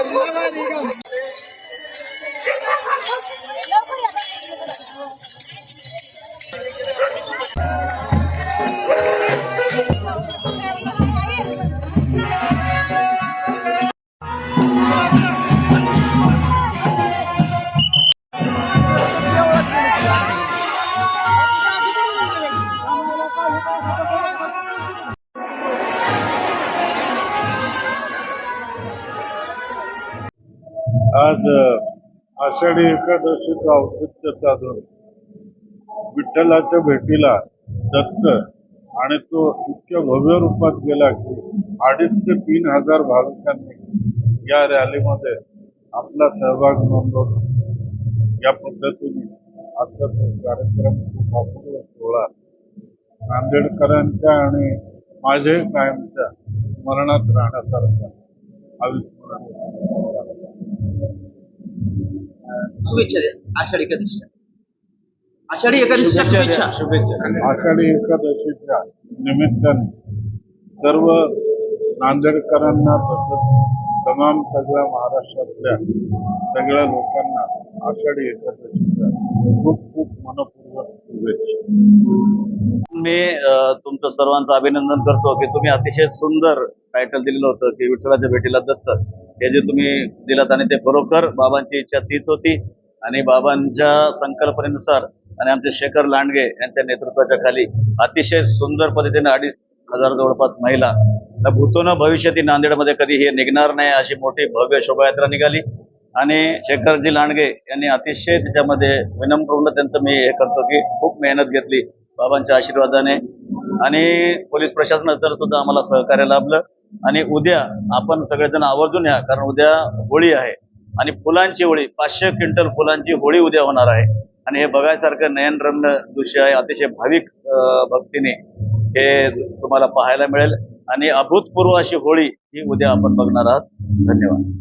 我来你一个 आज आषाढी एकादशीचं औचित्य साधून विठ्ठलाच्या भेटीला दत्त आणि तो इतक्या भव्य रूपात गेला की अडीच ते तीन हजार भाविकांनी या रॅलीमध्ये आपला सहभाग नोंदवला. या पद्धतीने आजचा तो कार्यक्रम खूप अपूर्व सोहळा नांदेडकरांच्या आणि माझ्याही कायमच्या स्मरणात राहण्यासारखा अविस्मरणीय शुभेच्छा द्या. आषाढी एकादशी आषाढी एकादशीच्या शुभेच्छा. आषाढी एकादशीच्या निमित्ताने सर्व नांदेडकरांना तसंच तमाम सगळ्या महाराष्ट्रातल्या सगळ्या लोकांना आषाढी एकादशीच्या खूप खूप मनपूर्वक शुभेच्छा. मी तुमचं सर्वांचं अभिनंदन करतो की तुम्ही अतिशय सुंदर टायटल दिलेलं होतं की विठ्ठलाच्या भेटीला दत्त हे जे तुम्ही दिलात आणि ते बरोबर बाबांची इच्छा तीच होती. आणि बाबांच्या संकल्पनेनुसार आणि आमचे शेखर लांडगे यांच्या नेतृत्वाच्या खाली अतिशय सुंदर पद्धतीने अडीच हजार जवळपास महिला तर भविष्यातील नांदेडमध्ये कधी हे निघणार नाही अशी मोठी भव्य शोभायात्रा निघाली. आणि शेखरजी लांडगे यांनी अतिशय त्याच्यामध्ये विनम्र त्यांचं मी हे करतो की खूप मेहनत घेतली बाबांच्या आशीर्वादाने. आणि पोलीस प्रशासनाचं सुद्धा आम्हाला सहकार्य लाभलं. आणि उद्या आपण सगळेजण आवर्जून या कारण उद्या होळी आहे. आणि फुलांची होळी पाचशे क्विंटल फुलांची होळी उद्या होणार आहे. आणि हे बघायसारखं नयनरम्य दृश्य आहे अतिशय भाविक भक्तीने हे तुम्हाला पाहायला मिळेल. आणि अभूतपूर्व अशी होळी ही उद्या आपण बघणार आहात. धन्यवाद.